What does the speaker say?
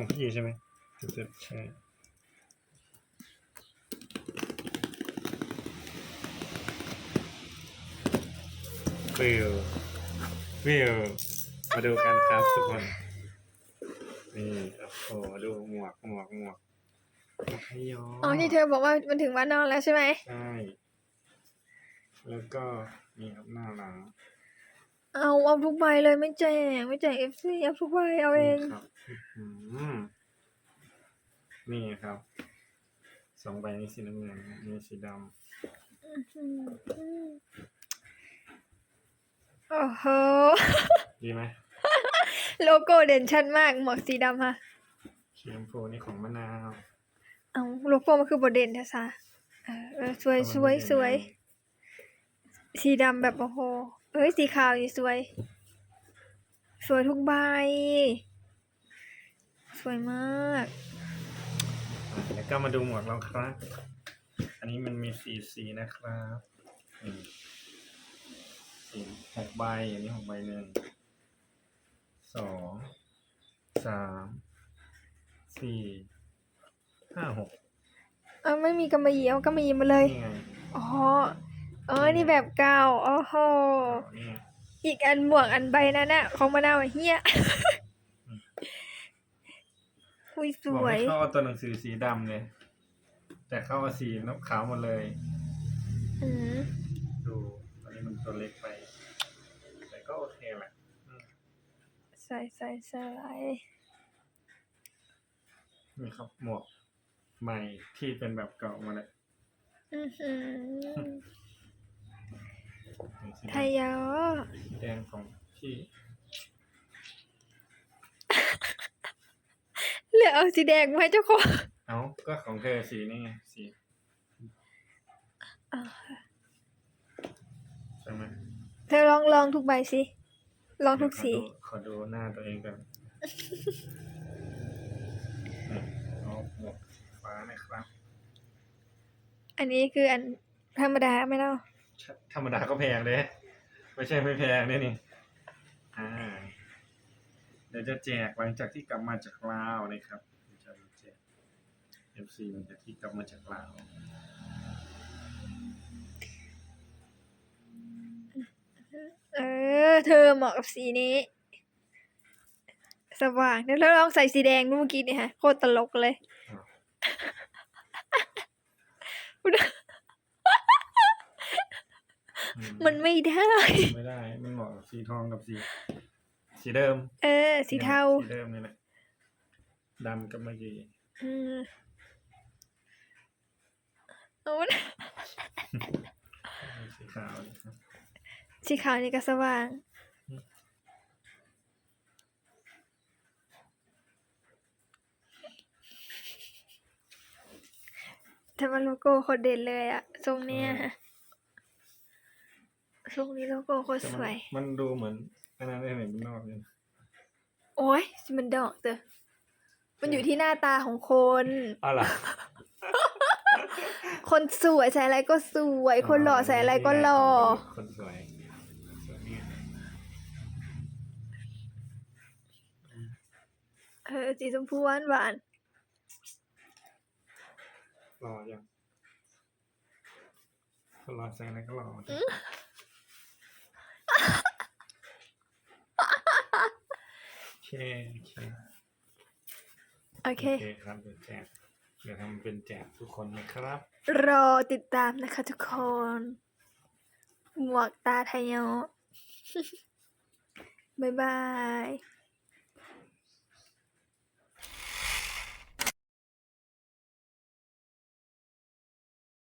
ของพี่ใช่ไหมเจ็บใช่ฟิวฟิวมาดูกันครับทุกคน นี่โอ้โหดูหมวกหมวกหมวกหมวกให้ย้ออ๋อที่เธอบอกว่ามันถึงวันนอนแล้วใช่ไหม ใช่ แล้วก็นี่ครับหน้าหลัง เอาเอาทุกใบเลยไม่แจกไม่แจกเอฟซีเอาทุกใบเอาเองนี่ครับอื้อหือนี่ครับสองใบนี้สีน้ำเงินนี่สีดโอ้โหำดีไหมโลโก้เด่นชัดมากหมวกสีดำค่ะ สีชมพูนี่ของมะนาวเอาโลโก้มันคือบทเด่นแท้ซะเออเออสวยสวยสวย สีดำแบบโอ้โห เอ้ยสีขาวนี่สวย สวยทุกใบ สวยมากอะแล้วก็มาดูหมวกเราครับ อันนี้มันมีสีสีนะครับนี่สีหกใบ อันนี้หกใบหนึ่ง สอง สาม สี่ ห้าหก เอาไม่มีกำมะหยี่เอากำมะหยี่มาเลย นี่ไง อ๋อเออนี่แบบเก่า โอ้โหเอานี่ไงอีกอันหมวกอันใบนั้นน่ะ ของมะนาวอะเฮียอุ้ยสบอกวย ให้เข้าเอาตัวหนังสือสีดำเลย แต่เข้าเอาสีน้ำขาวหมดเลย อืมดูตอนนี้มันตัวเล็กไป แต่ก็โอเคแหละอืมใส่ใส่ใส่นี่ครับหมวกใหม่ที่เป็นแบบเก่ามาเลย อือหือ นี่สีไทยยอสีแดงของพี่เหลือเอาสีแดงมาให้เจ้าของเอ้าก็ของเธอสีนี่ไงสีอ่าใช่ไหมเธอลองลองทุกใบสิ ลองทุกสี ขอดูขอดูหน้าตัวเองก่อนนี่เอาหมวกสีฟ้านะครับ อันนี้คืออันธรรมดาไม่เล่า ธรรมดาก็แพงเลย ไม่ใช่ไม่แพงเนี่ยนี่อ่าเดี๋ยวจะแจกหลังจากที่กลับมาจากลาวนะครับเดี๋ยวจะแจก FC หลังจากที่กลับมาจากลาวเออ เธอเหมาะกับสีนี้ สว่างแล้วลองใส่สีแดงดูเมื่อกี้เนี่ยฮะโคตรตลกเลย อื มัน ไม่ได้ ไม่ได้ มันเหมาะกับสีทองกับสี สีเดิม เออ สีเทา สีเดิมนี่แหละดำกับเมื่อกี้อืมเอาวะสีขาวนะครับสีขาวนี่ก็สว่างอืมแต่ว่าโลโก้โคตรเด่นเลยอะทรงเนี้ยฮะท รงนี้โลโก้โคตรแต่สมันวย มันดูเหมือนอันนั้นได้ไหนมันนอกเนี่ยโอ้ยมันดอกเตอมันอยู่ที่หน้าตาของคนอ๋อเหรอคนสวยใส่อะไรก็สวย คนหล่อใส่อะไรก็หล่อ คนสวยสวยเนี่ยเออสีชมพูหวานหวานหล่อยังคนหล่อใส่อะไรก็หล่อโอ เคโอเคโอเค โอเคครับเดี๋ยวแจกเดี๋ยวทำเป็นแจกทุกคนนะครับ รอติดตามนะคะทุกคน หมวกตาไทยโย บ๊ายบาย